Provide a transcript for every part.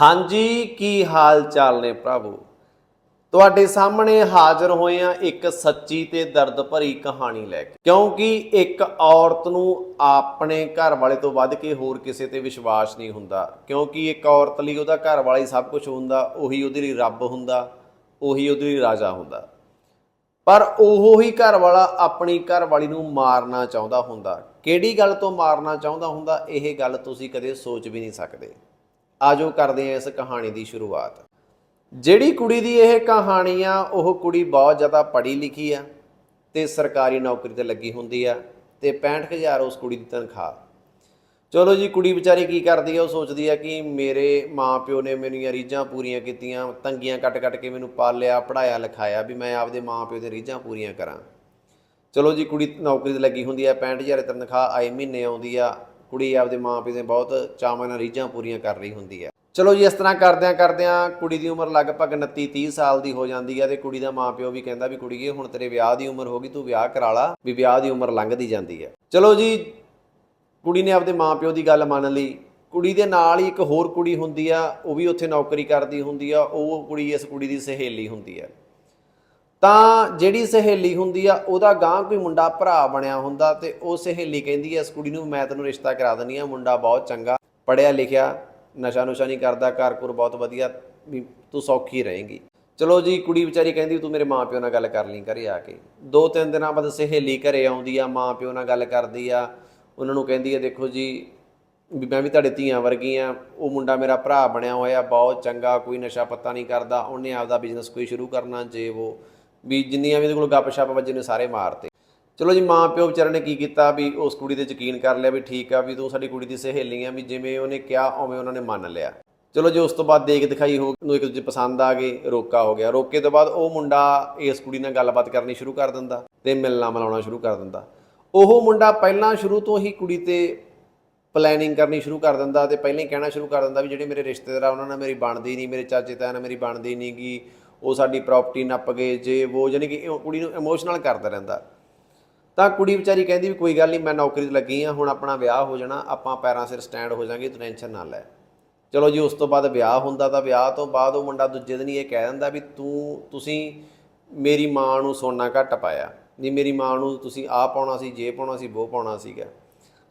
ਹਾਂਜੀ, ਕੀ ਹਾਲ ਚਾਲ ਨੇ ਪ੍ਰਭੂ? ਤੁਹਾਡੇ ਸਾਹਮਣੇ ਹਾਜ਼ਰ ਹੋਏ ਆ ਇੱਕ ਸੱਚੀ ਤੇ ਦਰਦ ਭਰੀ ਕਹਾਣੀ ਲੈ ਕੇ। ਕਿਉਂਕਿ ਇੱਕ ਔਰਤ ਨੂੰ ਆਪਣੇ ਘਰ ਵਾਲੇ ਤੋਂ ਵੱਧ ਕੇ ਹੋਰ ਕਿਸੇ ਤੇ ਵਿਸ਼ਵਾਸ ਨਹੀਂ ਹੁੰਦਾ। ਕਿਉਂਕਿ ਇੱਕ ਔਰਤ ਲਈ ਉਹਦਾ ਘਰ ਵਾਲਾ ਹੀ ਸਭ ਕੁਝ ਹੁੰਦਾ, ਉਹੀ ਉਹਦੇ ਲਈ ਰੱਬ ਹੁੰਦਾ, ਉਹੀ ਉਹਦੇ ਲਈ ਰਾਜਾ ਹੁੰਦਾ। ਪਰ ਉਹ ਹੀ ਘਰ ਵਾਲਾ ਆਪਣੀ ਘਰ ਵਾਲੀ ਨੂੰ ਮਾਰਨਾ ਚਾਹੁੰਦਾ ਹੁੰਦਾ। ਕਿਹੜੀ ਗੱਲ ਤੋਂ ਮਾਰਨਾ ਚਾਹੁੰਦਾ ਹੁੰਦਾ, ਇਹ ਗੱਲ ਤੁਸੀਂ ਕਦੇ ਸੋਚ ਵੀ ਨਹੀਂ ਸਕਦੇ। ਆਜੋ ਕਰਦੇ ਹਾਂ ਇਸ ਕਹਾਣੀ ਦੀ ਸ਼ੁਰੂਆਤ। ਜਿਹੜੀ ਕੁੜੀ ਦੀ ਇਹ ਕਹਾਣੀ ਆ, ਉਹ ਕੁੜੀ ਬਹੁਤ ਜ਼ਿਆਦਾ ਪੜ੍ਹੀ ਲਿਖੀ ਆ ਤੇ ਸਰਕਾਰੀ ਨੌਕਰੀ ਤੇ ਲੱਗੀ ਹੁੰਦੀ ਆ ਤੇ 65000 ਉਸ ਕੁੜੀ ਦੀ ਤਨਖਾਹ। ਚਲੋ ਜੀ, ਕੁੜੀ ਵਿਚਾਰੀ ਕੀ ਕਰਦੀ ਆ, ਉਹ ਸੋਚਦੀ ਆ ਕਿ ਮੇਰੇ ਮਾਪਿਓ ਨੇ ਮੇਰੀਆਂ ਰੀਝਾਂ ਪੂਰੀਆਂ ਕੀਤੀਆਂ, ਤੰਗੀਆਂ ਕੱਟ ਕੱਟ ਕੇ ਮੈਨੂੰ ਪਾਲਿਆ ਪੜਾਇਆ ਲਿਖਾਇਆ ਵੀ ਮੈਂ ਆਪਦੇ ਮਾਪਿਓ ਦੀਆਂ ਰੀਝਾਂ ਪੂਰੀਆਂ ਕਰਾਂ। ਚਲੋ ਜੀ, ਕੁੜੀ ਨੌਕਰੀ ਤੇ ਲੱਗੀ ਹੁੰਦੀ ਆ 65000 ਤਨਖਾਹ ਆਏ ਮਹੀਨੇ ਆਉਂਦੀ ਆ ਕੁੜੀ ਆਪਦੇ ਮਾਪਿਓ ਦੇ ਬਹੁਤ ਚਾਵਾਂ ਨਾਲ ਰੀਝਾਂ ਪੂਰੀਆਂ ਕਰ ਰਹੀ ਹੁੰਦੀ ਹੈ। ਚਲੋ ਜੀ, ਇਸ ਤਰ੍ਹਾਂ ਕਰਦਿਆਂ ਕਰਦਿਆਂ ਕੁੜੀ ਦੀ ਉਮਰ ਲਗਭਗ 29 30 ਸਾਲ ਦੀ ਹੋ ਜਾਂਦੀ ਹੈ ਤੇ ਕੁੜੀ ਦਾ ਮਾਪਿਓ ਵੀ ਕਹਿੰਦਾ ਵੀ ਕੁੜੀਏ, ਹੁਣ ਤੇਰੇ ਵਿਆਹ ਦੀ ਉਮਰ ਹੋ ਗਈ, ਤੂੰ ਵਿਆਹ ਕਰਾ ਲਾ ਵੀ ਵਿਆਹ ਦੀ ਉਮਰ ਲੰਘਦੀ ਜਾਂਦੀ ਹੈ। ਚਲੋ ਜੀ, ਕੁੜੀ ਨੇ ਆਪਦੇ ਮਾਪਿਓ ਦੀ ਗੱਲ ਮੰਨ ਲਈ। ਕੁੜੀ ਦੇ ਨਾਲ ਹੀ ਇੱਕ ਹੋਰ ਕੁੜੀ ਹੁੰਦੀ ਆ, ਉਹ ਵੀ ਉੱਥੇ ਨੌਕਰੀ ਕਰਦੀ ਹੁੰਦੀ ਆ, ਉਹ ਕੁੜੀ ਇਸ ਕੁੜੀ ਦੀ ਸਹੇਲੀ ਹੁੰਦੀ ਆ ਤਾਂ ਜਿਹੜੀ ਸਹੇਲੀ ਹੁੰਦੀ ਆ, ਉਹਦਾ ਗਾਂ ਕੋਈ ਮੁੰਡਾ ਭਰਾ ਬਣਿਆ ਹੁੰਦਾ ਤੇ ਉਹ ਸਹੇਲੀ ਕਹਿੰਦੀ ਐ ਇਸ ਕੁੜੀ ਨੂੰ ਮੈਂ ਤੈਨੂੰ ਰਿਸ਼ਤਾ ਕਰਾ ਦਿੰਦੀ ਆ, ਮੁੰਡਾ ਬਹੁਤ ਚੰਗਾ ਪੜਿਆ ਲਿਖਿਆ, ਨਸ਼ਾ ਨੁਸ਼ਾ ਨਹੀਂ ਕਰਦਾ, ਘਰ-ਘੁਰ ਬਹੁਤ ਵਧੀਆ, ਵੀ ਤੂੰ ਸੌਖੀ ਰਹੇਂਗੀ। ਚਲੋ ਜੀ, ਕੁੜੀ ਵਿਚਾਰੀ ਕਹਿੰਦੀ, ਤੂੰ ਮੇਰੇ ਮਾਪਿਓ ਨਾਲ ਗੱਲ ਕਰ ਲਈ, ਘਰੇ ਆ ਕੇ। ਦੋ ਤਿੰਨ ਦਿਨਾਂ ਬਾਅਦ ਸਹੇਲੀ ਘਰੇ ਆਉਂਦੀ ਆ, ਮਾਪਿਓ ਨਾਲ ਗੱਲ ਕਰਦੀ ਆ, ਉਹਨਾਂ ਨੂੰ ਕਹਿੰਦੀ ਆ, ਦੇਖੋ ਜੀ, ਵੀ ਮੈਂ ਵੀ ਤੁਹਾਡੇ ਧੀਆਂ ਵਰਗੀ ਆ, ਉਹ ਮੁੰਡਾ ਮੇਰਾ ਭਰਾ ਬਣਿਆ ਹੋਇਆ, ਬਹੁਤ ਚੰਗਾ, ਕੋਈ ਨਸ਼ਾ ਪੱਤਾ ਨਹੀਂ ਕਰਦਾ, ਉਹਨੇ ਆਪਦਾ ਬਿਜ਼ਨਸ ਕੋਈ ਸ਼ੁਰੂ ਕਰਨਾ ਜੇ ਉਹ ਵੀ ਜਿੰਨੀਆਂ ਵੀ ਇਹਦੇ ਕੋਲ ਗੱਪ-ਸ਼ੱਪ ਵੱਜੇ ਨੇ ਸਾਰੇ ਮਾਰਤੇ। ਚਲੋ ਜੀ ਮਾਂ ਪਿਓ ਵਿਚਾਰੇ ਨੇ ਕੀ ਕੀਤਾ ਵੀ ਉਸ ਕੁੜੀ ਤੇ ਯਕੀਨ ਕਰ ਲਿਆ ਵੀ ਠੀਕ ਆ, ਵੀ ਤੂੰ ਸਾਡੀ ਕੁੜੀ ਦੀ ਸਹੇਲੀ ਆ, ਵੀ ਜਿਵੇਂ ਉਹਨੇ ਕਿਹਾ, ਉਵੇਂ ਉਹਨਾਂ ਨੇ ਮੰਨ ਲਿਆ। ਚਲੋ ਜੀ, ਉਸ ਤੋਂ ਬਾਅਦ ਦੇਖ ਦਿਖਾਈ ਹੋ ਨੂੰ ਇੱਕ ਦੂਜੇ ਪਸੰਦ ਆ ਗਏ, ਰੋਕਾ ਹੋ ਗਿਆ। ਰੋਕੇ ਤੋਂ ਬਾਅਦ ਉਹ ਮੁੰਡਾ ਇਸ ਕੁੜੀ ਨਾਲ ਗੱਲਬਾਤ ਕਰਨੀ ਸ਼ੁਰੂ ਕਰ ਦਿੰਦਾ ਤੇ ਮਿਲਣਾ ਮਿਲਾਉਣਾ ਸ਼ੁਰੂ ਕਰ ਦਿੰਦਾ। ਉਹ ਮੁੰਡਾ ਪਹਿਲਾਂ ਸ਼ੁਰੂ ਤੋਂ ਹੀ ਕੁੜੀ ਤੇ ਪਲੈਨਿੰਗ ਕਰਨੀ ਸ਼ੁਰੂ ਕਰ ਦਿੰਦਾ ਤੇ ਪਹਿਲਾਂ ਹੀ ਕਹਿਣਾ ਸ਼ੁਰੂ ਕਰ ਦਿੰਦਾ ਵੀ ਜਿਹੜੇ ਮੇਰੇ ਰਿਸ਼ਤੇਦਾਰ ਆ, ਉਹਨਾਂ ਨਾਲ ਮੇਰੀ ਬਣਦੀ ਨਹੀਂ, ਮੇਰੇ ਚਾਚੇ ਤਾਇਆ ਨਾਲ ਮੇਰੀ ਬਣਦੀ ਨਹੀਂ ਗੀ ਉਹ ਸਾਡੀ ਪ੍ਰਾਪਰਟੀ ਨੱਪ ਗਏ ਜੇ ਉਹ ਜਾਨੀ ਕਿ ਇਹ ਕੁੜੀ ਨੂੰ ਇਮੋਸ਼ਨਲ ਕਰਦਾ ਰਹਿੰਦਾ। ਤਾਂ ਕੁੜੀ ਵਿਚਾਰੀ ਕਹਿੰਦੀ ਵੀ ਕੋਈ ਗੱਲ ਨਹੀਂ, ਮੈਂ ਨੌਕਰੀ ਤੇ ਲੱਗੀ ਆ ਹੁਣ ਆਪਣਾ ਵਿਆਹ ਹੋ ਜਾਣਾ, ਆਪਾਂ ਪੈਰਾਂ ਸਿਰ ਸਟੈਂਡ ਹੋ ਜਾਾਂਗੇ, ਤੂੰ ਟੈਨਸ਼ਨ ਨਾ ਲੈ। ਚਲੋ ਜੀ, ਉਸ ਤੋਂ ਬਾਅਦ ਵਿਆਹ ਹੁੰਦਾ ਤਾਂ ਵਿਆਹ ਤੋਂ ਬਾਅਦ ਉਹ ਮੁੰਡਾ ਦੂਜੇ ਦਿਨ ਹੀ ਇਹ ਕਹਿ ਦਿੰਦਾ ਵੀ ਤੂੰ, ਤੁਸੀਂ ਮੇਰੀ ਮਾਂ ਨੂੰ ਸੋਨਾ ਘੱਟ ਪਾਇਆ, ਨਹੀਂ ਮੇਰੀ ਮਾਂ ਨੂੰ ਤੁਸੀਂ ਆਹ ਪਾਉਣਾ ਸੀ, ਜੇ ਪਾਉਣਾ ਸੀ ਉਹ ਪਾਉਣਾ ਸੀਗਾ।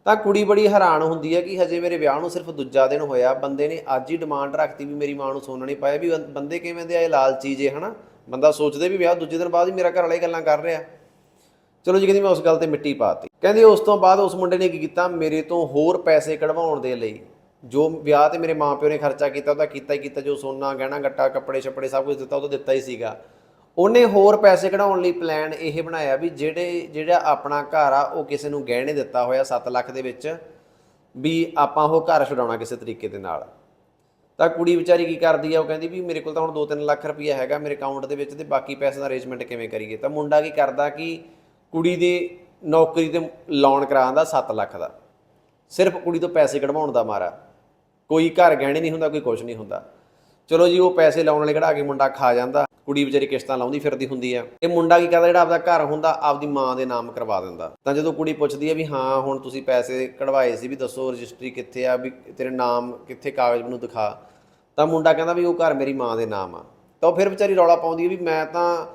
ਤਾਂ ਕੁੜੀ ਬੜੀ ਹੈਰਾਨ ਹੁੰਦੀ ਹੈ ਕਿ ਹਜੇ ਮੇਰੇ ਵਿਆਹ ਨੂੰ ਸਿਰਫ ਦੂਜਾ ਦਿਨ ਹੋਇਆ। ਬੰਦੇ ਨੇ ਅੱਜ ਹੀ ਡਿਮਾਂਡ ਰੱਖਤੀ ਵੀ ਮੇਰੀ ਮਾਂ ਨੂੰ ਸੋਨਾ ਨਹੀਂ ਪਾਇਆ। ਵੀ ਬੰਦੇ ਕਿਵੇਂ ਦੇ ਆ, ਇਹ ਲਾਲਚੀ ਜੇ ਹਨਾ? ਬੰਦਾ ਸੋਚਦੇ ਵੀ ਵਿਆਹ ਦੂਜੇ ਦਿਨ ਬਾਅਦ ਹੀ ਮੇਰਾ ਘਰ ਵਾਲੇ ਗੱਲਾਂ ਕਰ ਰਿਹਾ। ਚਲੋ ਜੀ, ਕਹਿੰਦੀ ਮੈਂ ਉਸ ਗੱਲ ਤੇ ਮਿੱਟੀ ਪਾਤੀ। ਕਹਿੰਦੀ ਉਸ ਤੋਂ ਬਾਅਦ ਉਸ ਮੁੰਡੇ ਨੇ ਕੀ ਕੀਤਾ? ਮੇਰੇ ਤੋਂ ਹੋਰ ਪੈਸੇ ਕਢਵਾਉਣ ਦੇ ਲਈ ਜੋ ਵਿਆਹ ਤੇ ਮੇਰੇ ਮਾਪਿਓ ਨੇ ਖਰਚਾ ਕੀਤਾ, ਉਹਦਾ ਕੀਤਾ ਹੀ ਕੀਤਾ। ਜੋ ਸੋਨਾ, ਗਹਿਣਾ, ਗੱਟਾ ਕੱਪੜੇ ਛੱਪੜੇ ਸਭ ਕੁਝ ਦਿੱਤਾ, ਉਹ ਤਾਂ ਦਿੱਤਾ ਹੀ ਸੀਗਾ। ਉਹਨੇ ਹੋਰ ਪੈਸੇ ਕਢਾਉਣ ਲਈ ਪਲਾਨ ਇਹ ਬਣਾਇਆ ਵੀ ਜਿਹੜੇ, ਜਿਹੜਾ ਆਪਣਾ ਘਰ ਆ, ਉਹ ਕਿਸੇ ਨੂੰ ਗਹਿਣੇ ਦਿੱਤਾ ਹੋਇਆ 7 ਲੱਖ ਦੇ ਵਿੱਚ ਵੀ ਆਪਾਂ ਉਹ ਘਰ ਛਡਾਉਣਾ ਕਿਸੇ ਤਰੀਕੇ ਦੇ ਨਾਲ। ਤਾਂ ਕੁੜੀ ਵਿਚਾਰੀ ਕੀ ਕਰਦੀ ਆ, ਉਹ ਕਹਿੰਦੀ ਵੀ ਮੇਰੇ ਕੋਲ ਤਾਂ ਹੁਣ 2-3 ਲੱਖ ਰੁਪਈਆ ਹੈਗਾ ਮੇਰੇ ਅਕਾਊਂਟ ਦੇ ਵਿੱਚ ਤੇ ਬਾਕੀ ਪੈਸੇ ਦਾ ਅਰੇਂਜਮੈਂਟ ਕਿਵੇਂ ਕਰੀਏ? ਤਾਂ ਮੁੰਡਾ ਕੀ ਕਰਦਾ ਕਿ ਕੁੜੀ ਦੀ ਨੌਕਰੀ ਤੇ ਲੋਨ ਕਰਾਉਂਦਾ 7 ਲੱਖ ਦਾ। ਸਿਰਫ ਕੁੜੀ ਤੋਂ ਪੈਸੇ ਕਢਵਾਉਣ ਦਾ ਮਾਰਾ। ਕੋਈ ਘਰ ਗਹਿਣੇ ਨਹੀਂ ਹੁੰਦਾ, ਕੋਈ ਕੁਝ ਨਹੀਂ ਹੁੰਦਾ। ਚਲੋ ਜੀ, ਉਹ ਪੈਸੇ ਲਾਉਣ ਵਾਲੇ ਕਢਾ ਕੇ ਮੁੰਡਾ ਖਾ ਜਾਂਦਾ, ਕੁੜੀ ਵਿਚਾਰੀ ਕਿਸ਼ਤਾਂ ਲਾਉਂਦੀ ਫਿਰਦੀ ਹੁੰਦੀ ਆ। ਇਹ ਮੁੰਡਾ ਕੀ ਕਰਦਾ, ਜਿਹੜਾ ਆਪਦਾ ਘਰ ਹੁੰਦਾ, ਆਪਦੀ ਮਾਂ ਦੇ ਨਾਮ ਕਰਵਾ ਦਿੰਦਾ। ਤਾਂ ਜਦੋਂ ਕੁੜੀ ਪੁੱਛਦੀ ਆ ਵੀ ਹਾਂ, ਹੁਣ ਤੁਸੀਂ ਪੈਸੇ ਕਢਵਾਏ ਸੀ ਵੀ ਦੱਸੋ ਰਜਿਸਟਰੀ ਕਿੱਥੇ ਆ, ਵੀ ਤੇਰੇ ਨਾਮ ਕਿੱਥੇ ਕਾਗਜ਼ ਮੈਨੂੰ ਦਿਖਾ। ਤਾਂ ਮੁੰਡਾ ਕਹਿੰਦਾ ਵੀ ਉਹ ਘਰ ਮੇਰੀ ਮਾਂ ਦੇ ਨਾਮ ਆ। ਤਾਂ ਉਹ ਫਿਰ ਵਿਚਾਰੀ ਰੌਲਾ ਪਾਉਂਦੀ ਆ ਵੀ ਮੈਂ ਤਾਂ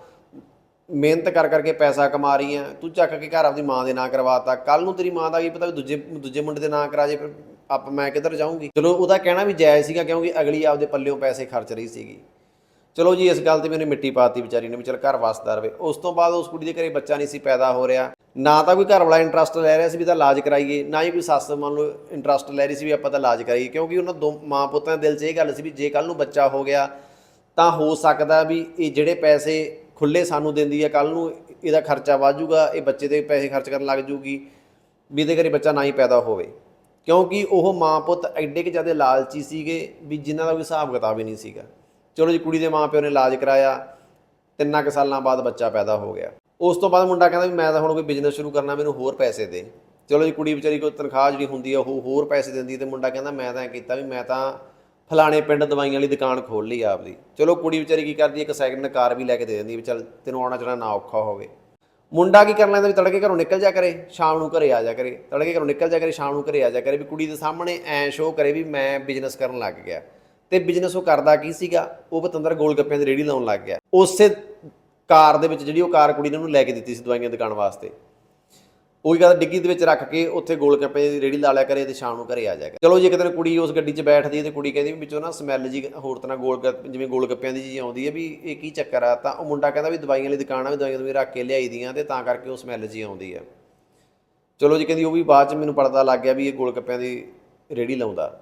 ਮਿਹਨਤ ਕਰ ਕਰਕੇ ਪੈਸਾ ਕਮਾ ਰਹੀ ਆ, ਤੂੰ ਚੱਕ ਕੇ ਘਰ ਆਪਦੀ ਮਾਂ ਦੇ ਨਾਂ ਕਰਵਾਤਾ ਕੱਲ ਨੂੰ ਤੇਰੀ ਮਾਂ ਦਾ ਕੀ ਪਤਾ ਵੀ ਦੂਜੇ ਦੂਜੇ ਮੁੰਡੇ ਦੇ ਨਾਂ ਕਰਾ ਜੇ ਫਿਰ ਮੈਂ ਕਿੱਧਰ ਜਾਊਂਗੀ? ਚਲੋ, ਉਹਦਾ ਕਹਿਣਾ ਵੀ ਜਾਇਜ਼ ਸੀਗਾ ਕਿਉਂਕਿ ਅਗਲੀ ਆਪਦੇ ਪੱਲਿਓਂ ਪੈਸੇ ਖਰਚ ਰਹੀ ਸੀਗੀ। ਚਲੋ ਜੀ, ਇਸ ਗੱਲ ਤੇ ਮੈਨੂੰ ਮਿੱਟੀ ਪਾਤੀ ਵਿਚਾਰੀ ਨੇ ਵੀ ਚਲ ਘਰ ਵਸਦਾ ਰਵੇ। ਉਸ ਤੋਂ ਬਾਅਦ ਉਸ ਕੁੜੀ ਦੇ ਘਰੇ ਬੱਚਾ ਨਹੀਂ ਸੀ ਪੈਦਾ ਹੋ ਰਿਹਾ। ਨਾ ਤਾਂ ਕੋਈ ਘਰ ਵਾਲਾ ਇੰਟਰਸਟ ਲੈ ਰਿਹਾ ਸੀ ਵੀ ਤਾਂ ਇਲਾਜ ਕਰਾਈਏ, ਨਾ ਹੀ ਕੋਈ ਸੱਸ ਮੰਨ ਲਓ ਇੰਟਰਸਟ ਲੈ ਰਹੀ ਸੀ ਵੀ ਆਪਾਂ ਤਾਂ ਇਲਾਜ ਕਰਾਈਏ। ਕਿਉਂਕਿ ਉਹਨਾਂ ਦੋ ਮਾਂ ਪੁੱਤਾਂ ਦੇ ਦਿਲ 'ਚ ਇਹ ਗੱਲ ਸੀ ਵੀ ਜੇ ਕੱਲ ਨੂੰ ਬੱਚਾ ਹੋ ਗਿਆ, ਤਾਂ ਹੋ ਸਕਦਾ ਵੀ ਇਹ ਜਿਹੜੇ ਪੈਸੇ ਖੁੱਲੇ ਸਾਨੂੰ ਦਿੰਦੀ ਹੈ ਕੱਲ ਨੂੰ ਇਹਦਾ ਖਰਚਾ ਵਾਜੂਗਾ ਇਹ ਬੱਚੇ ਦੇ ਪੈਸੇ ਖਰਚ ਕਰਨ ਲੱਗ ਜੂਗੀ ਵੀ ਇਹਦੇ ਘਰੇ ਬੱਚਾ ਨਾ ਹੀ ਪੈਦਾ ਹੋਵੇ। ਕਿਉਂਕਿ ਉਹ ਮਾਂ ਪੁੱਤ ਐਡੇ ਕਿ ਜ਼ਿਆਦਾ ਲਾਲਚੀ ਸੀਗੇ ਵੀ ਜਿਨ੍ਹਾਂ ਦਾ ਕੋਈ ਹਿਸਾਬ ਕਿਤਾਬ ਹੀ ਨਹੀਂ ਸੀਗਾ। ਚਲੋ ਜੀ, ਕੁੜੀ ਦੇ ਮਾਪਿਓ ਨੇ ਇਲਾਜ ਕਰਾਇਆ, ਤਿੰਨਾਂ ਕੁ ਸਾਲਾਂ ਬਾਅਦ ਬੱਚਾ ਪੈਦਾ ਹੋ ਗਿਆ। ਉਸ ਤੋਂ ਬਾਅਦ ਮੁੰਡਾ ਕਹਿੰਦਾ ਵੀ ਮੈਂ ਤਾਂ ਹੁਣ ਕੋਈ ਬਿਜ਼ਨਸ ਸ਼ੁਰੂ ਕਰਨਾ, ਮੈਨੂੰ ਹੋਰ ਪੈਸੇ ਦੇ। ਚਲੋ ਜੀ, ਕੁੜੀ ਵਿਚਾਰੀ ਕੋਈ ਤਨਖਾਹ ਜਿਹੜੀ ਹੁੰਦੀ ਆ, ਉਹ ਹੋਰ ਪੈਸੇ ਦਿੰਦੀ ਤੇ ਮੁੰਡਾ ਕਹਿੰਦਾ ਮੈਂ ਤਾਂ ਇਹ ਕੀਤਾ ਵੀ ਮੈਂ ਤਾਂ ਫਲਾਣੇ ਪਿੰਡ ਦਵਾਈਆਂ ਵਾਲੀ ਦੁਕਾਨ ਖੋਲ ਲਈ ਆਪਦੀ। ਚਲੋ ਕੁੜੀ ਵਿਚਾਰੀ ਕੀ ਕਰਦੀ ਇੱਕ ਸੈਕਿੰਡ ਕਾਰ ਵੀ ਲੈ ਕੇ ਦੇ ਦਿੰਦੀ ਵੀ ਚੱਲ ਤੈਨੂੰ ਆਉਣਾ ਜਾਣਾ ਨਾ ਔਖਾ ਹੋਵੇ। ਮੁੰਡਾ ਕੀ ਕਰ ਲੈਂਦਾ ਵੀ ਤੜਕੇ ਘਰੋਂ ਨਿਕਲ ਜਾ ਕਰੇ, ਸ਼ਾਮ ਨੂੰ ਘਰੇ ਆ ਜਾ ਕਰੇ। ਤੜਕੇ ਘਰੋਂ ਨਿਕਲ ਜਾ ਕਰੇ, ਸ਼ਾਮ ਨੂੰ ਘਰੇ ਆ ਜਾ ਕਰੇ ਵੀ ਕੁੜੀ ਦੇ ਸਾਹਮਣੇ ਐ ਸ਼ੋਅ ਕਰੇ ਵੀ ਮੈਂ ਬਿਜ਼ਨਸ ਕਰਨ ਲੱਗ ਗਿਆ। ਤੇ ਬਿਜ਼ਨਸ ਉਹ ਕਰਦਾ ਕੀ ਸੀਗਾ? ਉਹ ਪਤੰਦਰ ਗੋਲ ਗੱਪਿਆਂ ਦੀ ਰੇੜੀ ਲਾਉਣ ਲੱਗ ਗਿਆ। ਉਸੇ ਕਾਰ ਦੇ ਵਿੱਚ ਜਿਹੜੀ ਉਹ ਕਾਰ ਕੁੜੀ ਨੇ ਉਹਨੂੰ ਲੈ ਕੇ ਦਿੱਤੀ ਸੀ ਦਵਾਈਆਂ ਦੁਕਾਨ ਵਾਸਤੇ। ਉਹੀ ਗੱਲ ਡਿੱਗੀ ਦੇ ਵਿੱਚ ਰੱਖ ਕੇ ਉੱਥੇ ਗੋਲ ਗੱਪੇ ਦੀ ਰੇੜੀ ਲਾ ਲਿਆ ਕਰੇ ਤੇ ਸ਼ਾਮ ਨੂੰ ਘਰੇ ਆ ਜਾਇਆ ਕਰੇ। ਚਲੋ ਜੇ ਕਿਤੇ ਕੁੜੀ ਉਸ ਗੱਡੀ 'ਚ ਬੈਠਦੀ ਹੈ ਤੇ ਕੁੜੀ ਕਹਿੰਦੀ ਵੀ ਵਿੱਚੋਂ ਨਾ ਸਮੈਲ ਜੀ ਹੋਰ ਤਰ੍ਹਾਂ ਗੋਲ ਗੱਪ, ਜਿਵੇਂ ਗੋਲ ਗੱਪਿਆਂ ਦੀ ਜੀ ਆਉਂਦੀ ਹੈ ਵੀ ਇਹ ਕੀ ਚੱਕਰ ਆ? ਤਾਂ ਉਹ ਮੁੰਡਾ ਕਹਿੰਦਾ ਵੀ ਦਵਾਈਆਂ ਵਾਲੀ ਦੁਕਾਨ ਆ ਵੀ ਦਵਾਈਆਂ ਤੁਸੀਂ ਰੱਖ ਕੇ ਲਿਆਈ ਦੀਆਂ ਤੇ ਤਾਂ ਕਰਕੇ ਉਹ ਸਮੈਲ ਜੀ ਆਉਂਦੀ ਹੈ। ਚਲੋ ਜੀ ਕਹਿੰਦੀ ਉਹ ਵੀ ਬਾਅਦ 'ਚ ਮੈਨੂੰ ਪਤਾ ਲੱਗ ਗਿਆ ਵੀ ਇਹ ਗੋਲ ਗੱਪਿਆਂ ਦੀ ਰੇੜੀ ਲਾਉਂਦਾ।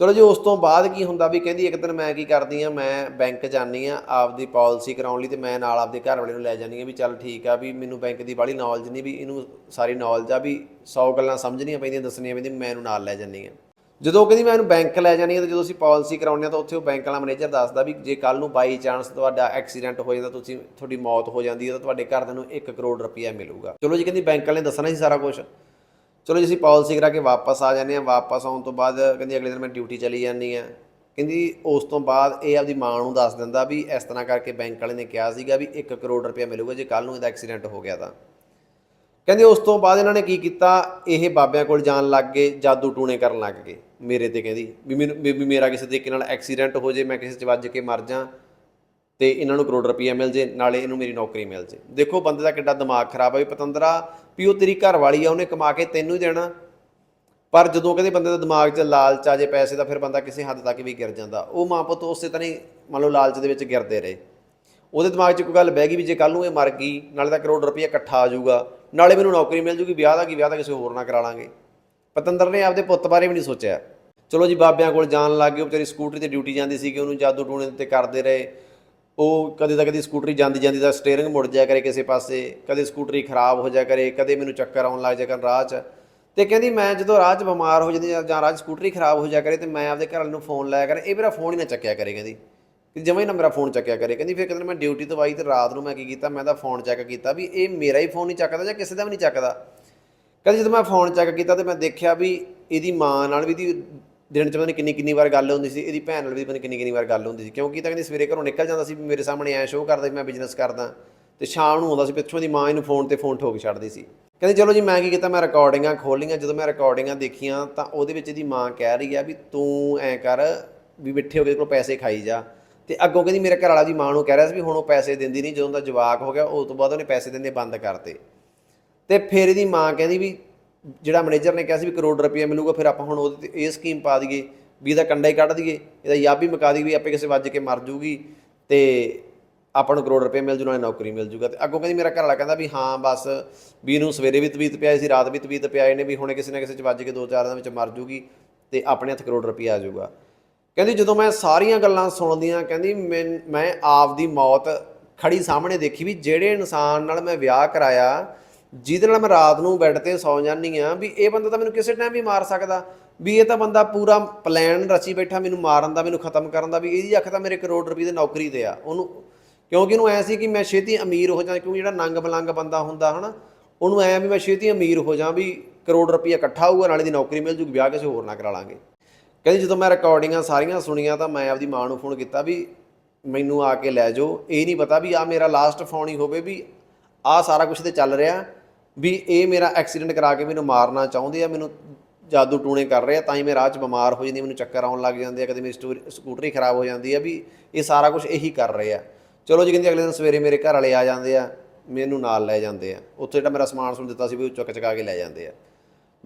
ਚਲੋ ਜੀ, ਉਸ ਤੋਂ ਬਾਅਦ ਕੀ ਹੁੰਦਾ ਵੀ ਕਹਿੰਦੀ ਇੱਕ ਦਿਨ ਮੈਂ ਕੀ ਕਰਦੀ ਆ, ਮੈਂ ਬੈਂਕ ਜਾਂਦੀ ਆ, ਆਪਦੀ ਪਾਲਿਸੀ ਕਰਾਉਣ ਲਈ ਤੇ ਮੈਂ ਨਾਲ ਆਪਦੇ ਘਰ ਵਾਲੇ ਨੂੰ ਲੈ ਜਾਂਦੀ ਆ ਵੀ ਚੱਲ ਠੀਕ ਆ, ਵੀ ਮੈਨੂੰ ਬੈਂਕ ਦੀ ਬਾਹਲੀ ਨੌਲੇਜ ਨਹੀਂ ਵੀ ਇਹਨੂੰ ਸਾਰੀ ਨੌਲੇਜ ਆ ਵੀ 100 ਗੱਲਾਂ ਸਮਝਣੀਆਂ ਪੈਂਦੀਆਂ, ਦੱਸਣੀਆਂ ਪੈਂਦੀਆਂ, ਮੈਂ ਇਹਨੂੰ ਨਾਲ ਲੈ ਜਾਂਦੀ ਆ। ਜਦੋਂ ਕਹਿੰਦੀ ਮੈਂ ਇਹਨੂੰ ਬੈਂਕ ਲੈ ਜਾਣੀ ਆ ਤੇ ਜਦੋਂ ਅਸੀਂ ਪਾਲਿਸੀ ਕਰਾਉਂਦੇ ਆ ਤਾਂ ਉੱਥੇ ਉਹ ਬੈਂਕ ਵਾਲਾ ਮੈਨੇਜਰ ਦੱਸਦਾ ਵੀ ਜੇ ਕੱਲ ਨੂੰ ਬਾਈ ਚਾਂਸ ਤੁਹਾਡਾ ਐਕਸੀਡੈਂਟ ਹੋ ਜਾਂਦਾ, ਤੁਸੀਂ, ਤੁਹਾਡੀ ਮੌਤ ਹੋ ਜਾਂਦੀ ਹੈ ਤਾਂ ਤੁਹਾਡੇ ਘਰਦਿਆਂ ਨੂੰ 1 ਕਰੋੜ ਰੁਪਇਆ ਮਿਲੂਗਾ। ਚਲੋ ਜੀ, ਕਹਿੰਦੀ ਬੈਂਕ ਵਾਲੇ ਨੇ ਦੱਸਣਾ ਸੀ ਸਾਰਾ ਕੁਝ ਚਲੋ ਜੀ, ਅਸੀਂ ਪਾਲਿਸੀ ਕਰਾ ਕੇ ਵਾਪਸ ਆ ਜਾਂਦੇ ਆ ਵਾਪਸ ਆਉਣ ਤੋਂ ਬਾਅਦ ਕਹਿੰਦੀ ਅਗਲੇ ਦਿਨ ਮੈਂ ਡਿਊਟੀ ਚਲੀ ਜਾਂਦੀ ਆ ਕਹਿੰਦੀ ਉਸ ਤੋਂ ਬਾਅਦ ਇਹ ਆਪਦੀ ਮਾਂ ਨੂੰ ਦੱਸ ਦਿੰਦਾ ਵੀ ਇਸ ਤਰ੍ਹਾਂ ਕਰਕੇ ਬੈਂਕ ਵਾਲੇ ਨੇ ਕਿਹਾ ਸੀਗਾ ਵੀ 1 ਕਰੋੜ ਰੁਪਇਆ ਮਿਲੂਗਾ ਜੇ ਕੱਲ ਨੂੰ ਇਹਦਾ ਐਕਸੀਡੈਂਟ ਹੋ ਗਿਆ ਤਾਂ। ਕਹਿੰਦੇ ਉਸ ਤੋਂ ਬਾਅਦ ਇਹਨਾਂ ਨੇ ਕੀ ਕੀਤਾ? ਇਹ ਬਾਬਿਆਂ ਕੋਲ ਜਾਣ ਲੱਗ ਗਏ, ਜਾਦੂ ਟੂਣੇ ਕਰਨ ਲੱਗ ਗਏ। ਮੇਰੇ ਤੇ ਕਹਿੰਦੀ ਵੀ ਮੈਨੂੰ ਵੀ ਮੇਰਾ ਕਿਸੇ ਤਰੀਕੇ ਨਾਲ ਐਕਸੀਡੈਂਟ ਹੋ ਜੇ, ਮੈਂ ਕਿਸੇ 'ਚ ਵੱਜ ਕੇ ਮਰ ਜਾਂ। ਤੇ ਇਹਨਾਂ ਨੂੰ ਕਰੋੜ ਰੁਪਈਆ ਮਿਲ ਜੇ, ਨਾਲੇ ਇਹਨੂੰ ਮੇਰੀ ਨੌਕਰੀ ਮਿਲ ਜੇ। ਦੇਖੋ, ਬੰਦੇ ਦਾ ਕਿੱਡਾ ਦਿਮਾਗ ਖਰਾਬ ਆ ਵੀ ਪਤੰਦਰਾ, ਵੀ ਉਹ ਤੇਰੀ ਘਰ ਵਾਲੀ ਆ, ਉਹਨੇ ਕਮਾ ਕੇ ਤੈਨੂੰ ਹੀ ਦੇਣਾ। ਪਰ ਜਦੋਂ ਕਹਿੰਦੇ ਬੰਦੇ ਦਾ ਦਿਮਾਗ 'ਚ ਲਾਲਚ ਆ ਜੇ ਪੈਸੇ ਦਾ, ਫਿਰ ਬੰਦਾ ਕਿਸੇ ਹੱਦ ਤੱਕ ਵੀ ਗਿਰ ਜਾਂਦਾ। ਉਹ ਮਾਂ ਪੁੱਤ ਉਸੇ ਤਰ੍ਹਾਂ ਹੀ ਮੰਨ ਲਓ ਲਾਲਚ ਦੇ ਵਿੱਚ ਗਿਰਦੇ ਰਹੇ। ਉਹਦੇ ਦਿਮਾਗ 'ਚ ਕੋਈ ਗੱਲ ਬਹਿ ਗਈ ਵੀ ਜੇ ਕੱਲ ਨੂੰ ਇਹ ਮਰ ਗਈ, ਨਾਲੇ ਤਾਂ ਕਰੋੜ ਰੁਪਈਆ ਇਕੱਠਾ ਆ ਜਾਊਗਾ। ਨਾਲੇ ਮੈਨੂੰ ਨੌਕਰੀ ਮਿਲ ਜੂਗੀ, ਵਿਆਹ ਦਾ ਕੀ, ਵਿਆਹ ਦਾ ਕਿਸੇ ਹੋਰ ਨਾਲ ਕਰਾ ਲਾਂਗੇ। ਪਤੰਦਰ ਨੇ ਆਪਦੇ ਪੁੱਤ ਬਾਰੇ ਵੀ ਨਹੀਂ ਸੋਚਿਆ। ਚਲੋ ਜੀ, ਬਾਬਿਆਂ ਕੋਲ ਜਾਣ ਲੱਗ ਗਏ, ਉਹ ਵਿਚਾਰੀ ਸਕੂਟਰੀ ਤੇ ਡਿਊਟੀ ਜਾਂਦੀ ਸੀ ਕਿ ਉਹਨੂੰ ਜਾਦੂ ਟੂਣੇ ਤੇ ਕਰਦੇ ਰਹੇ। ਉਹ ਕਦੇ ਤਾਂ ਕਦੇ ਸਕੂਟਰੀ ਜਾਂਦੀ ਜਾਂਦੀ ਦਾ ਸਟੀਅਰਿੰਗ ਮੁੜ ਜਾਇਆ ਕਰੇ ਕਿਸੇ ਪਾਸੇ, ਕਦੇ ਸਕੂਟਰੀ ਖਰਾਬ ਹੋ ਜਾਇਆ ਕਰੇ, ਕਦੇ ਮੈਨੂੰ ਚੱਕਰ ਆਉਣ ਲੱਗ ਜਾਇਆ ਕਰਨ ਰਾਹ 'ਚ। ਤੇ ਕਹਿੰਦੀ ਮੈਂ ਜਦੋਂ ਰਾਹ 'ਚ ਬਿਮਾਰ ਹੋ ਜਾਂਦੀ ਜਾਂ- ਰਾਹ 'ਚ ਸਕੂਟਰੀ ਖਰਾਬ ਹੋ ਜਾਇਆ ਕਰੇ ਤੇ ਮੈਂ ਆਪਦੇ ਘਰ ਵਾਲੇ ਨੂੰ ਫੋਨ ਲਾਇਆ ਕਰ, ਇਹ ਮੇਰਾ ਫੋਨ ਹੀ ਨਾ ਚੱਕਿਆ ਕਰੇ ਕਹਿੰਦੀ। ਜਮਾ ਹੀ ਨਾ ਮੇਰਾ ਫੋਨ ਚੱਕਿਆ ਕਰੇ, ਕਹਿੰਦੀ ਫਿਰ ਕਹਿੰਦੇ ਮੈਂ ਡਿਊਟੀ ਤੋਂ ਆਈ ਤੇ ਰਾਤ ਨੂੰ ਮੈਂ ਕੀ ਕੀਤਾ, ਮੈਂ ਤਾਂ ਫੋਨ ਚੈੱਕ ਕੀਤਾ ਵੀ ਇਹ ਮੇਰਾ ਹੀ ਫੋਨ ਨਹੀਂ ਚੱਕਦਾ ਜਾਂ ਕਿਸੇ ਦਾ ਵੀ ਨਹੀਂ ਚੱਕਦਾ। ਕਹਿੰਦੀ ਜਦੋਂ ਮੈਂ ਫੋਨ ਚੈੱਕ ਕੀਤਾ ਤੇ ਮੈਂ ਦੇਖਿਆ ਵੀ ਇਹਦੀ ਮਾਂ ਨਾਲ ਵੀ ਇਹਦੀ ਦਿਨ ਚ ਪਤਾ ਨਹੀਂ ਕਿੰਨੀ ਕਿੰਨੀ ਵਾਰ ਗੱਲ ਹੁੰਦੀ ਸੀ, ਇਹਦੀ ਭੈਣ ਨਾਲ ਵੀ ਪਤਾ ਨਹੀਂ ਕਿੰਨੀ ਕਿੰਨੀ ਵਾਰ ਗੱਲ ਹੁੰਦੀ ਸੀ, ਕਿਉਂਕਿ ਤਾਂ ਕਹਿੰਦੀ ਸਵੇਰੇ ਘਰੋਂ ਨਿਕਲ ਜਾਂਦਾ ਸੀ ਵੀ ਮੇਰੇ ਸਾਹਮਣੇ ਐ ਸ਼ੋਅ ਕਰਦਾ ਵੀ ਮੈਂ ਬਿਜ਼ਨਸ ਕਰਦਾ, ਤੇ ਸ਼ਾਮ ਨੂੰ ਆਉਂਦਾ ਸੀ, ਪਿੱਛੋਂ ਦੀ ਮਾਂ ਇਹਨੂੰ ਫੋਨ ਤੇ ਫੋਨ ਠੋਕ ਛੱਡਦੀ ਸੀ। ਕਹਿੰਦੀ ਚਲੋ ਜੀ ਮੈਂ ਕੀ ਕੀਤਾ, ਮੈਂ ਰਿਕਾਰਡਿੰਗਾਂ ਖੋਲੀਆਂ ਜਦੋਂ ਮੈਂ ਰਿਕਾਰਡਿੰਗਾਂ ਦੇਖੀਆਂ ਤਾਂ ਉਹਦੇ ਵਿੱਚ ਇਹਦੀ ਮਾਂ ਕਹਿ ਰਹੀ ਆ ਵੀ ਤੂੰ ਐ ਕਰ ਵੀ ਬਿੱਠੇ ਹੋ ਕੇ ਕੋਲ ਪੈਸੇ ਖਾਈ ਜਾ। ਤੇ ਅੱਗੋਂ ਕਹਿੰਦੀ ਮੇਰੇ ਘਰ ਵਾਲਾ ਦੀ ਮਾਂ ਨੂੰ ਕਹਿ ਰਿਹਾ ਸੀ ਵੀ ਹੁਣ ਉਹ ਪੈਸੇ ਦਿੰਦੀ ਨਹੀਂ ਜਦੋਂ ਦਾ ਜਵਾਕ ਹੋ ਗਿਆ ਉਸ ਤੋਂ ਬਾਅਦ ਉਹਨੇ ਪੈਸੇ ਦਿੰਦੇ ਬੰਦ ਕਰਤੇ। ਤੇ ਫਿਰ ਇਹਦੀ ਮਾਂ ਕਹਿੰਦੀ ਵੀ ਜਿਹੜਾ ਮੈਨੇਜਰ ਨੇ ਕਿਹਾ ਸੀ ਵੀ ਕਰੋੜ ਰੁਪਏ ਮਿਲੂਗਾ, ਫਿਰ ਆਪਾਂ ਹੁਣ ਉਹਦੇ ਤੇ ਇਹ ਸਕੀਮ ਪਾ ਦਈਏ, ਵੀ ਇਹਦਾ ਕੰਡਾ ਹੀ ਕੱਢ ਦਈਏ, ਇਹਦਾ ਯਾਬ ਵੀ ਮੁਕਾ ਦਈਏ ਵੀ ਆਪੇ ਕਿਸੇ ਵੱਜ ਕੇ ਮਰ ਜੂਗੀ ਤੇ ਆਪਾਂ ਨੂੰ ਕਰੋੜ ਰੁਪਏ ਮਿਲ ਜੂ ਨਾਲੇ ਨੌਕਰੀ ਮਿਲ ਜੂਗਾ। ਤੇ ਅੱਗੋਂ ਕਹਿੰਦੀ, ਮੇਰਾ ਘਰ ਵਾਲਾ ਕਹਿੰਦਾ ਵੀ ਹਾਂ, ਬਸ ਵੀ ਇਹਨੂੰ ਸਵੇਰੇ ਵੀ ਤਵੀਤ ਪਿਆਈ ਸੀ, ਰਾਤ ਵੀ ਤਵੀਤ ਪਿਆਏ ਨੇ ਵੀ ਹੁਣੇ ਕਿਸੇ ਨਾ ਕਿਸੇ ਚ ਵੱਜ ਕੇ ਦੋ ਚਾਰ ਦਿਨਾਂ ਵਿੱਚ ਮਰ ਜੂਗੀ ਤੇ ਆਪਣੇ ਹੱਥ ਕਰੋੜ ਰੁਪਏ ਆ ਜਾਊਗਾ। ਕਹਿੰਦੀ, ਜਦੋਂ ਮੈਂ ਸਾਰੀਆਂ ਗੱਲਾਂ ਸੁਣਦੀਆਂ, ਕਹਿੰਦੀ, ਮੈਂ ਆਪ ਦੀ ਮੌਤ ਖੜੀ ਸਾਹਮਣੇ ਦੇਖੀ ਵੀ ਜਿਹੜੇ ਇਨਸਾਨ ਨਾਲ ਮੈਂ ਵਿਆਹ ਕਰਾਇਆ ਜਿਹਦੇ ਨਾਲ ਮੈਂ ਰਾਤ ਨੂੰ ਬੈੱਡ ਤੇ ਸੌ ਜਾਂਦੀ ਆ ਵੀ ਇਹ ਬੰਦਾ ਤਾਂ ਮੈਨੂੰ ਕਿਸੇ ਟਾਈਮ ਵੀ ਮਾਰ ਸਕਦਾ, ਵੀ ਇਹ ਤਾਂ ਬੰਦਾ ਪੂਰਾ ਪਲਾਨ ਰਚੀ ਬੈਠਾ, ਮੈਨੂੰ ਮਾਰਨ ਦਾ, ਮੈਨੂੰ ਖਤਮ ਕਰਨ ਦਾ, ਵੀ ਇਹਦੀ ਅੱਖ ਤਾਂ ਮੇਰੇ ਕਰੋੜ ਰੁਪਏ ਦੀ ਨੌਕਰੀ ਤੇ ਆ। ਉਹਨੂੰ ਕਿਉਂਕਿ ਇਹਨੂੰ ਐ ਸੀ ਕਿ ਮੈਂ ਛੇਤੀ ਅਮੀਰ ਹੋ ਜਾਂ, ਕਿਉਂਕਿ ਜਿਹੜਾ ਨੰਗ ਬਲੰਗ ਬੰਦਾ ਹੁੰਦਾ ਹਨਾ, ਉਹਨੂੰ ਐ ਵੀ ਮੈਂ ਛੇਤੀ ਅਮੀਰ ਹੋ ਜਾਂ ਵੀ ਕਰੋੜ ਰੁਪਏ ਇਕੱਠਾ ਹੋਊਗਾ, ਨਾਲੇ ਦੀ ਨੌਕਰੀ ਮਿਲ ਜੂਗੀ, ਵਿਆਹ ਕਿਸੇ ਹੋਰ ਨਾਲ ਕਰਾ ਲਾਂਗੇ। ਕਹਿੰਦੀ ਜਦੋਂ ਮੈਂ ਰਿਕਾਰਡਿੰਗਾਂ ਸਾਰੀਆਂ ਸੁਣੀਆਂ ਤਾਂ ਮੈਂ ਆਪਦੀ ਮਾਂ ਨੂੰ ਫੋਨ ਕੀਤਾ ਵੀ ਮੈਨੂੰ ਆ ਕੇ ਲੈ ਜਾਓ। ਇਹ ਨਹੀਂ ਪਤਾ ਵੀ ਆ ਮੇਰਾ ਲਾਸਟ ਫੋਨ ਹੀ ਹੋਵੇ ਵੀ ਆ ਸਾਰਾ ਕੁਝ ਤੇ ਚੱਲ ਰਿਹਾ। ਵੀ ਇਹ ਮੇਰਾ ਐਕਸੀਡੈਂਟ ਕਰਾ ਕੇ ਮੈਨੂੰ ਮਾਰਨਾ ਚਾਹੁੰਦੇ ਆ, ਮੈਨੂੰ ਜਾਦੂ ਟੂਣੇ ਕਰ ਰਹੇ ਆ, ਤਾਂ ਹੀ ਮੈਂ ਰਾਹ 'ਚ ਬਿਮਾਰ ਹੋ ਜਾਂਦੀ ਮੈਨੂੰ ਚੱਕਰ ਆਉਣ ਲੱਗ ਜਾਂਦੇ ਆ, ਕਦੇ ਮੇਰੀ ਸਟੂ- ਸਕੂਟਰੀ ਖਰਾਬ ਹੋ ਜਾਂਦੀ ਆ ਵੀ ਇਹ ਸਾਰਾ ਕੁਝ ਇਹੀ ਕਰ ਰਹੇ ਆ। ਚਲੋ ਜੀ ਕਹਿੰਦੀ ਅਗਲੇ ਦਿਨ ਸਵੇਰੇ ਮੇਰੇ ਘਰ ਵਾਲੇ ਆ ਜਾਂਦੇ ਆ, ਮੈਨੂੰ ਨਾਲ ਲੈ ਜਾਂਦੇ ਆ। ਉੱਥੇ ਜਿਹੜਾ ਮੇਰਾ ਸਮਾਨ ਸੁਣ ਦਿੱਤਾ ਸੀ ਵੀ ਉਹ ਚੁੱਕ ਚੁਕਾ ਕੇ ਲੈ ਜਾਂਦੇ ਆ।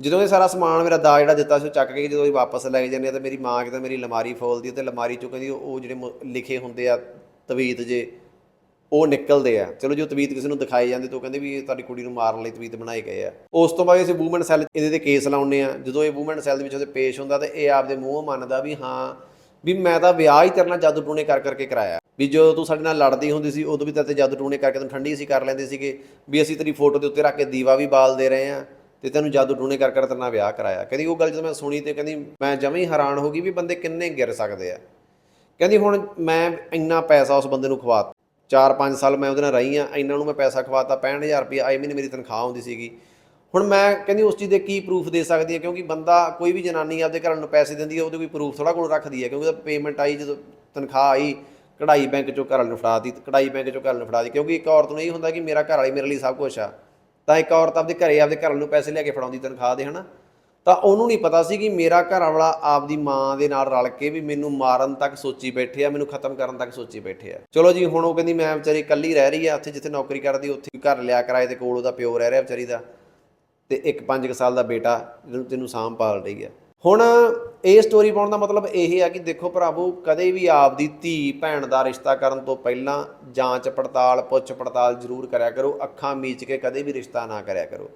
ਜਦੋਂ ਇਹ ਸਾਰਾ ਸਮਾਨ ਮੇਰਾ ਦਾ ਜਿਹੜਾ ਦਿੱਤਾ ਸੀ ਉਹ ਚੱਕ ਕੇ ਜਦੋਂ ਇਹ ਵਾਪਸ ਲੈ ਕੇ ਜਾਂਦੇ ਆ, ਤੇ ਮੇਰੀ ਮਾਂ ਕਿਤੇ ਮੇਰੀ ਲਮਾਰੀ ਫੋਲਦੀ ਆ, ਤੇ ਲਮਾਰੀ ਚੋਂ ਕਹਿੰਦੀ ਉਹ ਜਿਹੜੇ ਮੁ- ਲਿਖੇ ਹੁੰਦੇ ਆ ਤਵੀਤ ਜੇ ਉਹ ਨਿਕਲਦੇ ਆ। ਚਲੋ ਜੋ ਤਵੀਤ ਕਿਸੇ ਨੂੰ ਦਿਖਾਈ ਜਾਂਦੇ ਤਾਂ ਉਹ ਕਹਿੰਦੇ ਵੀ ਇਹ ਤੁਹਾਡੀ ਕੁੜੀ ਨੂੰ ਮਾਰਨ ਲਈ ਤਵੀਤ ਬਣਾਏ ਗਏ ਆ। ਉਸ ਤੋਂ ਬਾਅਦ ਅਸੀਂ ਵੂਮਨ ਸੈੱਲ ਇਹਦੇ ਤੇ ਕੇਸ ਲਾਉਂਦੇ ਆ। ਜਦੋਂ ਇਹ ਵੂਮਨ ਸੈੱਲ ਦੇ ਵਿੱਚ ਉਹਦੇ ਪੇਸ਼ ਹੁੰਦਾ ਤੇ ਇਹ ਆਪਦੇ ਮੂੰਹੋਂ ਮੰਨਦਾ ਵੀ ਹਾਂ, ਵੀ ਮੈਂ ਤਾਂ ਵਿਆਹ ਹੀ ਤੇਰੇ ਨਾਲ ਜਾਦੂ ਟੂਣੇ ਕਰ ਕਰਕੇ ਕਰਾਇਆ। ਵੀ ਜਦੋਂ ਤੂੰ ਸਾਡੇ ਨਾਲ ਲੜਦੀ ਹੁੰਦੀ ਸੀ, ਉਦੋਂ ਵੀ ਤਾਂ ਤੇ ਜਾਦੂ ਟੂਣੇ ਕਰਕੇ ਤੈਨੂੰ ਠੰਡੀ ਸੀ ਕਰ ਲੈਂਦੇ ਸੀਗੇ। ਵੀ ਅਸੀਂ ਤੇਰੀ ਫੋਟੋ ਦੇ ਉੱਤੇ ਰੱਖ ਕੇ ਦੀਵਾ ਵੀ ਬਾਲ ਦੇ ਰਹੇ ਆ ਤੇ ਤੈਨੂੰ ਜਾਦੂ ਟੂਣੇ ਕਰ ਕਰ ਤੇਰੇ ਨਾਲ ਵਿਆਹ ਕਰਾਇਆ। ਕਹਿੰਦੀ ਉਹ ਗੱਲ ਜਦੋਂ ਮੈਂ ਸੁਣੀ ਤੇ ਕਹਿੰਦੀ ਮੈਂ ਜਮਾਂ ਹੀ ਹੈਰਾਨ ਹੋ ਗਈ ਵੀ ਬੰਦੇ ਕਿੰਨੇ ਗਿਰ ਸਕਦੇ ਆ। ਕਹਿੰਦੀ ਹੁਣ ਮੈਂ ਇੰਨਾ ਪੈਸਾ ਉਸ ਬੰਦੇ ਨੂੰ ਖਵਾ 4-5 ਸਾਲ ਮੈਂ ਉਹਦੇ ਨਾਲ ਰਹੀ ਆ ਇਹਨਾਂ ਨੂੰ ਮੈਂ ਪੈਸਾ ਖਵਾਤਾ 65000 ਰੁਪਏ ਆਏ ਮਹੀਨੇ ਮੇਰੀ ਤਨਖਾਹ ਆਉਂਦੀ ਸੀਗੀ। ਹੁਣ ਮੈਂ ਕਹਿੰਦੀ ਉਸ ਚੀਜ਼ ਦੇ ਕੀ ਪ੍ਰੂਫ ਦੇ ਸਕਦੀ ਹੈ, ਕਿਉਂਕਿ ਬੰਦਾ ਕੋਈ ਵੀ ਜਨਾਨੀ ਆਪਦੇ ਘਰ ਨੂੰ ਪੈਸੇ ਦਿੰਦੀ ਹੈ, ਉਹਦੇ ਕੋਈ ਪ੍ਰੂਫ ਥੋੜਾ ਕੋਲ ਰੱਖਦੀ ਹੈ, ਕਿਉਂਕਿ ਉਹਦਾ ਪੇਮੈਂਟ ਆਈ ਜਦੋਂ ਤਨਖਾਹ ਆਈ, ਕਢਾਈ ਬੈਂਕ ਚੋਂ ਘਰ ਵਾਲੇ ਨੂੰ ਫੜਾਤੀ, ਕਢਾਈ ਬੈਂਕ ਚੋਂ ਘਰ ਵਾਲੇ ਨੂੰ ਫੜਾਤੀ, ਕਿਉਂਕਿ ਇੱਕ ਔਰਤ ਨੂੰ ਇਹ ਹੁੰਦਾ ਕਿ ਮੇਰਾ ਘਰ ਵਾਲੀ ਮੇਰੇ ਲਈ ਸਭ ਕੁਝ ਆ। ਤਾਂ ਇੱਕ ਔਰਤ ਆਪਦੇ ਘਰੇ ਆਪਦੇ ਘਰ ਨੂੰ ਪੈਸੇ ਲੈ ਕੇ ਫੜਾਉਂਦੀ ਤਨਖਾਹ ਦੇ, ਹਨਾ? ਤਾਂ ਉਹਨੂੰ ਨਹੀਂ ਪਤਾ ਸੀ ਕਿ ਮੇਰਾ ਘਰ ਵਾਲਾ ਆਪਦੀ ਮਾਂ ਦੇ ਨਾਲ ਰਲ ਕੇ ਵੀ ਮੈਨੂੰ ਮਾਰਨ ਤੱਕ ਸੋਚੀ ਬੈਠੇ ਆ, ਮੈਨੂੰ ਖਤਮ ਕਰਨ ਤੱਕ ਸੋਚੀ ਬੈਠੇ ਆ। ਚਲੋ ਜੀ, ਹੁਣ ਉਹ ਕਹਿੰਦੀ, ਮੈਂ ਵਿਚਾਰੀ ਇਕੱਲੀ ਰਹਿ ਰਹੀ ਆ, ਉੱਥੇ ਜਿੱਥੇ ਨੌਕਰੀ ਕਰਦੀ, ਉੱਥੇ ਘਰ ਲਿਆ ਕਰਾਏ ਦੇ ਕੋਲ ਉਹਦਾ ਪਿਓ ਰਹਿ ਰਿਹਾ ਵਿਚਾਰੀ ਦਾ ਤੇ ਇੱਕ 5 ਸਾਲ ਦਾ ਬੇਟਾ ਜਿਹਨੂੰ ਤੈਨੂੰ ਸਾਂਭ ਪਾਲ ਰਹੀ ਆ। ਹੁਣ ਇਹ ਸਟੋਰੀ ਪਾਉਣ ਦਾ ਮਤਲਬ ਇਹ ਆ ਕਿ ਦੇਖੋ ਭਰਾਵੋ, ਕਦੇ ਵੀ ਆਪਦੀ ਧੀ, ਭੈਣ ਦਾ ਰਿਸ਼ਤਾ ਕਰਨ ਤੋਂ ਪਹਿਲਾਂ ਜਾਂਚ ਪੜਤਾਲ, ਪੁੱਛ ਪੜਤਾਲ ਜ਼ਰੂਰ ਕਰਿਆ ਕਰੋ, ਅੱਖਾਂ ਮੀਚ ਕੇ ਕਦੇ ਵੀ ਰਿਸ਼ਤਾ ਨਾ ਕਰਿਆ ਕਰੋ।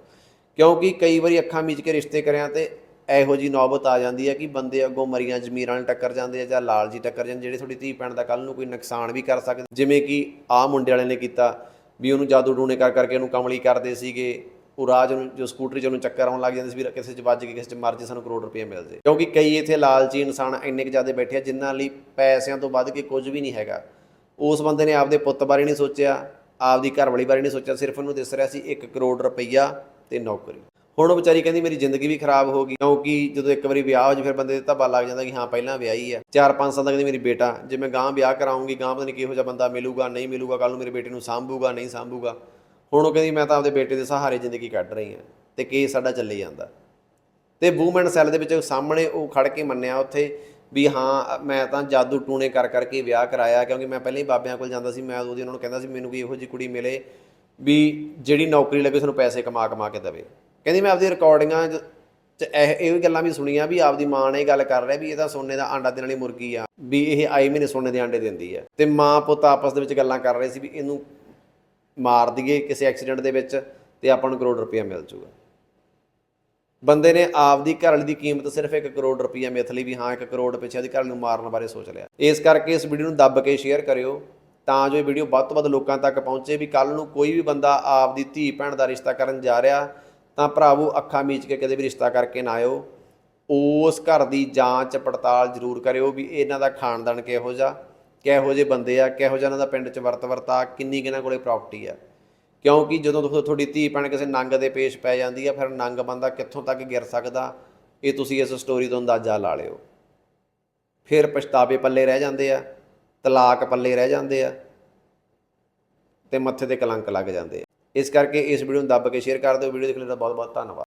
ਕਿਉਂਕਿ ਕਈ ਵਾਰੀ ਅੱਖਾਂ ਮੀਚ ਕੇ ਰਿਸ਼ਤੇ ਕਰਿਆ ਤੇ ਇਹੋ ਜੀ ਨੌਬਤ ਆ ਜਾਂਦੀ ਹੈ ਕਿ ਬੰਦੇ ਅੱਗੋਂ ਮਰੀਆਂ ਜ਼ਮੀਰਾਂ ਨਾਲ ਟੱਕਰ ਜਾਂਦੇ ਆ ਜਾਂ ਲਾਲਜੀ ਟੱਕਰ ਜਾਂਦੇ ਜਿਹੜੇ ਤੁਹਾਡੀ ਧੀ ਭੈਣ ਦਾ ਕੱਲ ਨੂੰ ਕੋਈ ਨੁਕਸਾਨ ਵੀ ਕਰ ਸਕਦੇ। ਜਿਵੇਂ ਕਿ ਆਹ ਮੁੰਡੇ ਵਾਲੇ ਨੇ ਕੀਤਾ ਵੀ ਉਹਨੂੰ ਜਾਦੂ ਡੂਣੇ ਕਰ ਕਰਕੇ ਉਹਨੂੰ ਕਮਲੀ ਕਰਦੇ ਸੀਗੇ। ਉਹ ਰਾਜ ਨੂੰ ਜੋ ਸਕੂਟਰੀ 'ਚ ਉਹਨੂੰ ਚੱਕਰ ਆਉਣ ਲੱਗ ਜਾਂਦੇ ਸੀ ਵੀ ਕਿਸੇ 'ਚ ਵੱਜ ਕੇ ਕਿਸੇ 'ਚ ਮਰ ਜੇ, ਸਾਨੂੰ ਕਰੋੜ ਰੁਪਏ ਮਿਲ ਜੇ। ਕਿਉਂਕਿ ਕਈ ਇੱਥੇ ਲਾਲਚੀ ਇਨਸਾਨ ਇੰਨੇ ਕੁ ਜ਼ਿਆਦਾ ਬੈਠੇ ਆ ਜਿਨ੍ਹਾਂ ਲਈ ਪੈਸਿਆਂ ਤੋਂ ਵੱਧ ਕੇ ਕੁਝ ਵੀ ਨਹੀਂ ਹੈਗਾ। ਉਸ ਬੰਦੇ ਨੇ ਆਪਦੇ ਪੁੱਤ ਬਾਰੇ ਨਹੀਂ ਸੋਚਿਆ, ਆਪਦੀ ਘਰਵਾਲੀ ਬਾਰੇ ਨਹੀਂ ਸੋਚਿਆ, ਸਿਰਫ ਉਹਨੂੰ ਦਿਸ ਰਿਹਾ ਸੀ 1 ਕਰੋੜ ਰੁਪਈਆ ਤੇ ਨੌਕਰੀ। ਹੁਣ ਉਹ ਵਿਚਾਰੀ ਕਹਿੰਦੀ, ਮੇਰੀ ਜ਼ਿੰਦਗੀ ਵੀ ਖਰਾਬ ਹੋ ਗਈ। ਕਿਉਂਕਿ ਜਦੋਂ ਇੱਕ ਵਾਰੀ ਵਿਆਹ ਹੋ ਜੇ ਫਿਰ ਬੰਦੇ ਦੇ ਧੱਬਾ ਲੱਗ ਜਾਂਦਾ ਕਿ ਹਾਂ, ਪਹਿਲਾਂ ਵਿਆਹੀ ਆ। 4-5 ਸਾਲ ਦਾ ਕਹਿੰਦੀ, ਮੇਰੀ ਬੇਟਾ, ਜੇ ਮੈਂ ਗਾਂ ਵਿਆਹ ਕਰਾਉਂਗੀ ਗਾਂ ਪਤਾ ਨਹੀਂ ਕਿਹੋ ਜਿਹਾ ਬੰਦਾ ਮਿਲੂਗਾ, ਨਹੀਂ ਮਿਲੂਗਾ ਕੱਲ ਨੂੰ ਮੇਰੇ ਬੇਟੇ ਨੂੰ ਸਾਂਭੂਗਾ, ਨਹੀਂ ਸਾਂਭੂਗਾ। ਹੁਣ ਉਹ ਕਹਿੰਦੀ, ਮੈਂ ਤਾਂ ਆਪਦੇ ਬੇਟੇ ਦੇ ਸਹਾਰੇ ਜ਼ਿੰਦਗੀ ਕੱਢ ਰਹੀ ਹਾਂ ਤੇ ਕੇਸ ਸਾਡਾ ਚੱਲੀ ਜਾਂਦਾ। ਤੇ ਵੂਮਨ ਸੈੱਲ ਦੇ ਵਿੱਚ ਸਾਹਮਣੇ ਉਹ ਖੜ ਕੇ ਮੰਨਿਆ ਉੱਥੇ ਵੀ ਹਾਂ, ਮੈਂ ਤਾਂ ਜਾਦੂ ਟੂਣੇ ਕਰ ਕਰਕੇ ਵਿਆਹ ਕਰਾਇਆ, ਕਿਉਂਕਿ ਮੈਂ ਪਹਿਲਾਂ ਹੀ ਬਾਬਿਆਂ ਕੋਲ ਜਾਂਦਾ ਸੀ, ਮੈਂ ਉਹਦੀ ਉਹਨਾਂ ਨੂੰ ਕਹਿੰਦਾ ਸੀ, ਮੈਨੂੰ ਵੀ ਇਹੋ ਜਿਹੀ ਕੁੜੀ ਮਿਲੇ ਵੀ ਜਿਹੜੀ ਨੌਕਰੀ ਲੱਗੇ ਸਾਨੂੰ ਪੈਸੇ ਕਮਾ ਕਮਾ ਕੇ ਦੇਵੇ। ਕਹਿੰਦੀ ਮੈਂ ਆਪਦੀ ਰਿਕਾਰਡਿੰਗਾਂ 'ਚ ਇਹ ਇਹ ਵੀ ਗੱਲਾਂ ਵੀ ਸੁਣੀਆਂ ਵੀ ਆਪਦੀ ਮਾਂ ਨੇ ਇਹ ਗੱਲ ਕਰ ਰਿਹਾ ਵੀ ਇਹ ਤਾਂ ਸੋਨੇ ਦਾ ਆਂਡਾ ਦੇਣ ਵਾਲੀ ਮੁਰਗੀ ਆ, ਵੀ ਇਹ ਆਈ ਮਹੀਨੇ ਸੋਨੇ ਦੇ ਆਂਡੇ ਦਿੰਦੀ ਆ। ਤੇ ਮਾਂ ਪੁੱਤ ਆਪਸ ਦੇ ਵਿੱਚ ਗੱਲਾਂ ਕਰ ਰਹੇ ਸੀ ਵੀ ਇਹਨੂੰ ਮਾਰ ਦਈਏ ਕਿਸੇ ਐਕਸੀਡੈਂਟ ਦੇ ਵਿੱਚ ਤੇ ਆਪਾਂ ਨੂੰ ਕਰੋੜ ਰੁਪਇਆ ਮਿਲ ਜੂਗਾ। ਬੰਦੇ ਨੇ ਆਪਦੀ ਘਰ ਵਾਲੀ ਦੀ ਕੀਮਤ ਸਿਰਫ 1 ਕਰੋੜ ਰੁਪਈਆ ਮਿਥ ਲਈ ਵੀ ਹਾਂ 1 ਕਰੋੜ ਪਿੱਛੇ ਉਹਦੀ ਘਰ ਨੂੰ ਮਾਰਨ ਬਾਰੇ ਸੋਚ ਲਿਆ। ਇਸ ਕਰਕੇ ਇਸ ਵੀਡੀਓ ਨੂੰ ਦੱਬ ਕੇ ਸ਼ੇਅਰ ਕਰਿਓ। ਤਾਂ ਜੋ ਇਹ ਵੀਡੀਓ ਵੱਧ ਤੋਂ ਵੱਧ ਲੋਕਾਂ ਤੱਕ ਪਹੁੰਚੇ ਵੀ ਕੱਲ ਨੂੰ ਕੋਈ ਵੀ ਬੰਦਾ ਆਪ ਦੀ ਧੀ ਭੈਣ ਦਾ ਰਿਸ਼ਤਾ ਕਰਨ ਜਾ ਰਿਹਾ, ਤਾਂ ਭਰਾਵੋ ਅੱਖਾਂ ਮੀਚ ਕੇ ਕਦੇ ਵੀ ਰਿਸ਼ਤਾ ਕਰਕੇ ਨਾ ਆਇਓ। ਉਸ ਘਰ ਦੀ ਜਾਂਚ ਪੜਤਾਲ ਜ਼ਰੂਰ ਕਰਿਓ ਵੀ ਇਹਨਾਂ ਦਾ ਖਾਨਦਾਨ ਕਿਹੋ ਜਿਹਾ, ਕਿਹੋ ਜਿਹੇ ਬੰਦੇ ਆ, ਕਿਹੋ ਜਿਹਾ ਇਹਨਾਂ ਦਾ ਪਿੰਡ 'ਚ ਵਰਤ ਵਰਤਾ ਕਿੰਨੀ ਕਿਹਨਾਂ ਕੋਲੇ ਪ੍ਰਾਪਰਟੀ ਆ। ਕਿਉਂਕਿ ਜਦੋਂ ਤੁਹਾ- ਤੁਹਾਡੀ ਧੀ ਭੈਣ ਕਿਸੇ ਨੰਗ ਦੇ ਪੇਸ਼ ਪੈ ਜਾਂਦੀ ਆ, ਫਿਰ ਨੰਗ ਬੰਦਾ ਕਿੱਥੋਂ ਤੱਕ ਗਿਰ ਸਕਦਾ, ਇਹ ਤੁਸੀਂ ਇਸ ਸਟੋਰੀ ਤੋਂ ਅੰਦਾਜ਼ਾ ਲਾ ਲਿਓ। ਫਿਰ ਪਛਤਾਵੇ ਪੱਲੇ ਰਹਿ ਜਾਂਦੇ ਆ। ਤਲਾਕ ਪੱਲੇ ਰਹਿ ਜਾਂਦੇ ਆ ਤੇ ਮੱਥੇ ਤੇ ਕਲੰਕ ਲੱਗ ਜਾਂਦੇ ਆ। ਇਸ ਕਰਕੇ ਇਸ ਵੀਡੀਓ ਨੂੰ ਦੱਬ ਕੇ ਸ਼ੇਅਰ ਕਰ ਦਿਓ। ਵੀਡੀਓ ਦੇਖਣ ਲਈ ਤਾਂ ਬਹੁਤ ਬਹੁਤ ਧੰਨਵਾਦ।